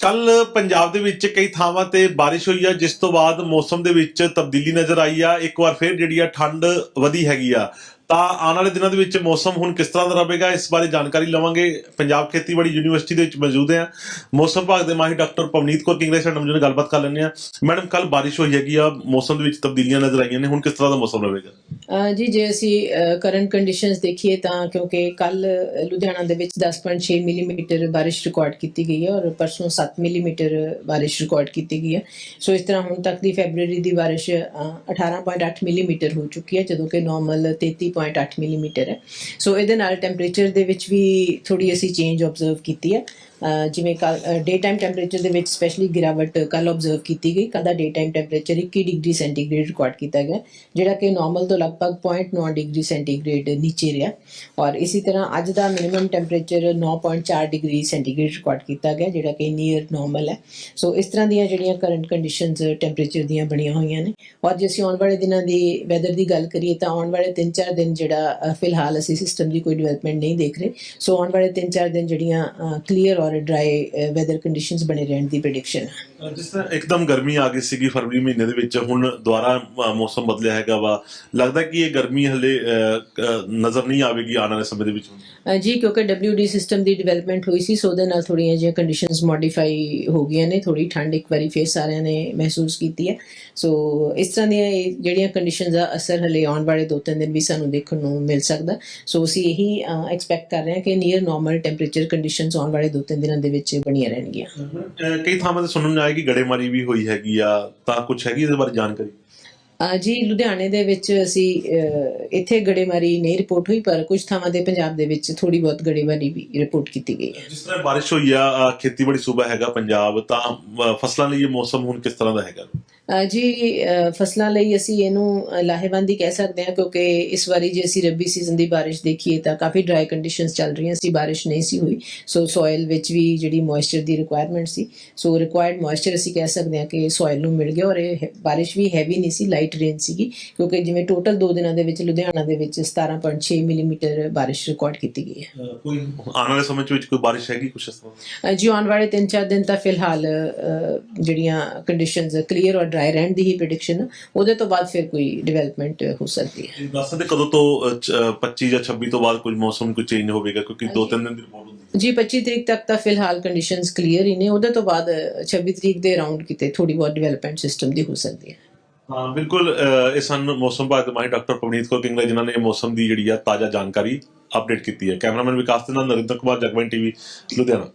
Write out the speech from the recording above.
ਕੱਲ ਪੰਜਾਬ ਦੇ ਵਿੱਚ ਕਈ ਥਾਵਾਂ ਤੇ ਬਾਰਿਸ਼ ਹੋਈ ਆ, ਜਿਸ ਤੋਂ ਬਾਅਦ ਮੌਸਮ ਦੇ ਵਿੱਚ ਤਬਦੀਲੀ ਨਜ਼ਰ ਆਈ ਆ। ਇੱਕ ਵਾਰ ਫਿਰ ਜਿਹੜੀ ਆ ਠੰਡ ਵਧੀ ਹੈਗੀ ਆ। ਤਾਂ ਆਉਣ ਵਾਲੇ ਦਿਨਾਂ ਦੇ ਵਿੱਚ ਮੌਸਮ ਹੁਣ ਕਿਸ ਤਰ੍ਹਾਂ ਦਾ ਰਹੇਗਾ, ਇਸ ਬਾਰੇ ਜਾਣਕਾਰੀ ਲਵਾਂਗੇ। ਪੰਜਾਬ ਖੇਤੀਬਾੜੀ ਯੂਨੀਵਰਸਿਟੀ ਦੇ ਵਿੱਚ ਮੌਜੂਦ ਹੈ। ਮੌਸਮ ਵਿਭਾਗ ਦੇ ਮਾਹਿਰ ਡਾਕਟਰ ਪਵਨੀਤ ਕੌਰ ਕਿੰਗਲੇ ਸਾਡੇ ਨਾਲ ਗੱਲਬਾਤ ਕਰ ਲੈਂਦੇ ਆ ਮੈਡਮ ਕੱਲ ਬਾਰਿਸ਼ ਹੋਈ ਹੈਗੀ ਆ, ਮੌਸਮ ਦੇ ਵਿੱਚ ਤਬਦੀਲੀਆਂ ਨਜ਼ਰ ਆਈਆਂ ਨੇ। ਹੁਣ ਕਿਸ ਤਰ੍ਹਾਂ ਦਾ ਮੌਸਮ ਰਹੇਗਾ? ਜੀ ਜੇ ਅਸੀਂ ਕਰੰਟ ਕੰਡੀਸ਼ਨਸ ਦੇਖੀਏ ਤਾਂ ਕਿਉਂਕਿ ਕੱਲ ਲੁਧਿਆਣਾ ਦੇ ਵਿੱਚ 10.6 ਮਿਲੀਮੀਟਰ ਬਾਰਿਸ਼ ਰਿਕਾਰਡ ਕੀਤੀ ਗਈ ਹੈ ਔਰ ਪਰਸੋਂ 7 ਮਿਲੀਮੀਟਰ ਬਾਰਿਸ਼ ਰਿਕਾਰਡ ਕੀਤੀ ਗਈ ਹੈ। ਸੋ ਇਸ ਤਰ੍ਹਾਂ ਹੁਣ ਤੱਕ ਦੀ ਫੈਬਰੂਅਰੀ ਦੀ ਬਾਰਿਸ਼ ਅਹ, 18.8 ਮਿਲੀਮੀਟਰ ਹੋ ਚੁੱਕੀ ਹੈ ਜਦੋਂ ਕਿ ਨਾਰਮਲ 33.8 ਮਿਲੀਮੀਟਰ ਹੈ। ਸੋ ਇਹਦੇ ਨਾਲ ਟੈਂਪਰੇਚਰ ਦੇ ਵਿੱਚ ਵੀ ਥੋੜੀ ਅਸੀਂ ਚੇਂਜ ਆਬਜ਼ਰਵ ਕੀਤੀ ਹੈ। ਜਿਵੇਂ ਕੱਲ ਡੇ ਟਾਈਮ ਟੈਂਪਰੇਚਰ ਦੇ ਵਿੱਚ ਸਪੈਸ਼ਲੀ ਗਿਰਾਵਟ ਕੱਲ ਆਬਜ਼ਰਵ ਕੀਤੀ ਗਈ। ਕੱਲ੍ਹ ਦਾ day time temperature 21 degree centigrade record ਕੀਤਾ ਗਿਆ, ਜਿਹੜਾ ਕਿ ਨਾਰਮਲ ਤੋਂ ਲਗਭਗ 0.9 ਡਿਗਰੀ ਸੈਂਟੀਗ੍ਰੇਡ ਨੀਚੇ ਰਿਹਾ। ਔਰ ਇਸੇ ਤਰ੍ਹਾਂ ਅੱਜ ਦਾ minimum temperature 9.4 degree centigrade record ਕੀਤਾ ਗਿਆ, ਜਿਹੜਾ ਕਿ ਨੀਅਰ ਨਾਰਮਲ ਹੈ। ਸੋ ਇਸ ਤਰ੍ਹਾਂ ਦੀਆਂ ਜਿਹੜੀਆਂ ਕਰੰਟ ਕੰਡੀਸ਼ਨਸ ਟੈਂਪਰੇਚਰ ਦੀਆਂ ਬਣੀਆਂ ਹੋਈਆਂ ਨੇ। ਔਰ ਜੇ ਅਸੀਂ ਆਉਣ ਵਾਲੇ ਦਿਨਾਂ ਦੀ ਵੈਦਰ ਦੀ ਗੱਲ ਕਰੀਏ, ਤਾਂ ਆਉਣ ਵਾਲੇ 3-4 ਦਿਨ ਜਿਹੜਾ ਫਿਲਹਾਲ ਅਸੀਂ ਸਿਸਟਮ ਦੀ ਕੋਈ ਡਿਵੈਲਪਮੈਂਟ ਨਹੀਂ ਦੇਖ ਰਹੇ। ਸੋ ਆਉਣ ਵਾਲੇ 3-4 ਦਿਨ ਜਿਹੜੀਆਂ ਕਲੀਅਰ ਔਰ ਡਰਾਈ ਵੈਦਰ ਕੰਡੀਸ਼ਨਸ ਬਣੇ ਰਹਿਣ ਦੀ ਪ੍ਰੈਡਿਕਸ਼ਨ ਹੈ। ਜਿਸ ਤਰ੍ਹਾਂ ਇੱਕਦਮ ਗਰਮੀ ਆ ਗਈ ਸੀਗੀ ਫਰਵਰੀ ਮਹੀਨੇ ਦੇ ਵਿੱਚ ਹੁਣ ਦੁਬਾਰਾ ਮੌਸਮ ਬਦਲਿਆ ਹੈਗਾ ਵਾ। ਲੱਗਦਾ ਕਿ ਇਹ ਗਰਮੀ ਹਲੇ ਨਜ਼ਰ ਨਹੀਂ ਆਵੇਗੀ ਆਉਣ ਵਾਲੇ ਸਮੇਂ ਦੇ ਵਿੱਚ? ਜੀ ਕਿਉਂਕਿ WD ਸਿਸਟਮ ਦੀ ਡਿਵੈਲਪਮੈਂਟ ਹੋਈ ਸੀ ਸੋ ਉਹਦੇ ਨਾਲ ਥੋੜੀਆਂ ਜਿਹੀਆਂ ਕੰਡੀਸ਼ਨਸ ਮੋਡੀਫਾਈ ਹੋ ਗਈਆਂ ਨੇ। ਥੋੜੀ ਠੰਡ ਇੱਕ ਵਾਰੀ ਫੇਰ ਸਾਰਿਆਂ ਨੇ ਮਹਿਸੂਸ ਕੀਤੀ ਹੈ। ਸੋ ਇਸ ਤਰ੍ਹਾਂ ਦੀਆਂ ਜਿਹੜੀਆਂ ਕੰਡੀਸ਼ਨਸ ਦਾ ਅਸਰ ਹਲੇ ਆਉਣ ਵਾਲੇ ਦੋ ਤਿੰਨ ਦਿਨ ਵੀ ਸਾਨੂੰ ਦੇਖਣ ਨੂੰ ਮਿਲ ਸਕਦਾ। ਸੋ ਅਸੀਂ ਇਹੀ ਐਕਸਪੈਕਟ ਕਰ ਰਹੇ ਹਾਂ ਕਿ ਨੀਅਰ ਨਾਰਮਲ ਟੈਂਪਰੇਚਰ ਕੰਡੀਸ਼ਨਸ ਆਉਣ ਵਾਲੇ ਦੋ ਤਿੰਨ ਦਿਨਾਂ ਦੇ ਵਿੱਚ ਬਣੀਆਂ ਰਹਿਣਗੀਆਂ। ਕਈ ਥਾਵਾਂ ਤੇ ਸੁਣਨ ਨੂੰ ਆਇਆ ਕਿ ਗੜੇਮਾਰੀ ਵੀ ਹੋਈ ਹੈਗੀ ਆ ਤਾਂ ਕੁਝ ਹੈਗੀ ਇਹਦੇ ਬਾਰੇ ਜਾਣਕਾਰੀ? ਜੀ ਲੁਧਿਆਣੇ ਦੇ ਵਿੱਚ ਅਸੀਂ ਇੱਥੇ ਗੜੇਮਾਰੀ ਨਹੀਂ ਰਿਪੋਰਟ ਹੋਈ ਪਰ ਕੁਝ ਥਾਵਾਂ ਦੇ ਪੰਜਾਬ ਦੇ ਵਿੱਚ ਥੋੜੀ ਬਹੁਤ ਗੜੇਮਾਰੀ ਵੀ ਰਿਪੋਰਟ ਕੀਤੀ ਗਈ ਹੈ। ਜਿਸ ਤਰ੍ਹਾਂ ਬਾਰਿਸ਼ ਹੋਈ ਆ ਖੇਤੀਬਾੜੀ ਸੂਬਾ ਹੈਗਾ ਪੰਜਾਬ ਤਾਂ ਫਸਲਾਂ ਲਈ ਇਹ ਮੌਸਮ ਹੁਣ ਕਿਸ ਤਰ੍ਹਾਂ ਦਾ ਹੈਗਾ? ਜੀ ਫਸਲਾਂ ਲਈ ਅਸੀਂ ਇਹਨੂੰ ਲਾਹੇਵੰਦ ਕਹਿ ਸਕਦੇ ਹਾਂ ਕਿਉਂਕਿ ਇਸ ਵਾਰੀ ਜੇ ਅਸੀਂ ਰੱਬੀ ਸੀਜ਼ਨ ਦੀ ਬਾਰਿਸ਼ ਦੇਖੀਏ ਤਾਂ ਕਾਫੀ ਡਰਾਈ ਕੰਡੀਸ਼ਨਸ ਚੱਲ ਰਹੀਆਂ ਸੀ ਬਾਰਿਸ਼ ਨਹੀਂ ਸੀ ਹੋਈ। ਸੋ ਸੋਇਲ ਵਿੱਚ ਵੀ ਜਿਹੜੀ ਮੋਇਸਚਰ ਦੀ ਰਿਕੁਆਇਰਮੈਂਟ ਸੀ। ਸੋ ਰਿਕੁਆਇਰਡ ਮੋਇਸਚਰ ਅਸੀਂ ਕਹਿ ਸਕਦੇ ਹਾਂ ਕਿ ਸੋਇਲ ਨੂੰ ਮਿਲ ਗਿਆ ਔਰ ਇਹ ਹੈ- ਬਾਰਿਸ਼ ਵੀ ਹੈਵੀ ਨਹੀਂ ਸੀ ਲਾਈਟ ਰੇਨ ਸੀਗੀ ਕਿਉਂਕਿ ਜਿਵੇਂ ਟੋਟਲ 2 ਦਿਨਾਂ ਦੇ ਵਿੱਚ ਲੁਧਿਆਣਾ ਦੇ ਵਿੱਚ 17.6 ਮਿਲੀਮੀਟਰ ਬਾਰਿਸ਼ ਰਿਕਾਰਡ ਕੀਤੀ ਗਈ ਹੈ। ਕੋਈ ਆਉਣ ਵਾਲੇ ਸਮੇਂ ਵਿੱਚ ਕੋਈ ਬਾਰਿਸ਼ ਹੈਗੀ ਕੁਛ ਇਸ ਤਰ੍ਹਾਂ? ਜੀ ਆਉਣ ਵਾਲੇ 3-4 ਦਿਨ ਤਾਂ ਫਿਲਹਾਲ ਜਿਹੜੀਆਂ ਕੰਡੀਸ਼ਨਸ ਕਲੀਅਰ ਔਰ ਡਰਾਈ ਰਹਿਣ ਦੀ ਹੀ ਪ੍ਰੈਡਿਕਸ਼ਨ ਉਹਦੇ ਤੋਂ ਬਾਅਦ ਫਿਰ ਕੋਈ ਡਿਵੈਲਪਮੈਂਟ ਹੋ ਸਕਦੀ ਹੈ। ਦੱਸ ਸਕਦੇ ਕਦੋਂ ਤੋਂ ਅ, ਚ- ਅ, 25 ਜਾਂ 26 ਤੋਂ ਬਾਅਦ ਕੋਈ ਮੌਸਮ ਕੋਈ ਚੇਂਜ ਹੋਵੇਗਾ ਕਿਉਂਕਿ ਦੋ ਤਿੰਨ ਦਿਨ ਦੀ ਰਿਪੋਰਟ ਹੁੰਦੀ ਹੈ। ਜੀ 25 ਤਰੀਕ ਤੱਕ ਤਾਂ ਫਿਲਹਾਲ ਕੰਡੀਸ਼ਨਸ ਕਲੀਅਰ ਹੀ ਨੇ ਉਹਦੇ ਤੋਂ ਬਾਅਦ ਅ, 26 ਤਰੀਕ ਦੇ ਅਰਾਊਂਡ ਕਿਤੇ ਥੋੜੀ ਬਹੁਤ ਡਿਵੈਲਪਮੈਂਟ ਸਿਸਟਮ ਦੀ ਹੋ ਸਕਦੀ ਹੈ। ਹਾਂ ਬਿਲਕੁਲ ਇਹ ਸਨ ਮੌਸਮ ਵਿਭਾਗ ਦੇ ਮਾਹਿਰ ਡਾਕਟਰ ਪਵਨੀਤ ਕੌਰ ਕਿੰਗਲਾ ਜਿਨ੍ਹਾਂ ਨੇ ਮੌਸਮ ਦੀ ਜਿਹੜੀ ਆ ਤਾਜ਼ਾ ਜਾਣਕਾਰੀ ਅਪਡੇਟ ਕੀਤੀ ਹੈ। ਕੈਮਰਾਮੈਨ ਵਿਕਾਸ ਦੇ ਨਾਲ ਨਰਿੰਦਰ ਕੁਮਾਰ ਜਗਵੰਤ ਟੀਵੀ ਲੁਧਿਆਣਾ।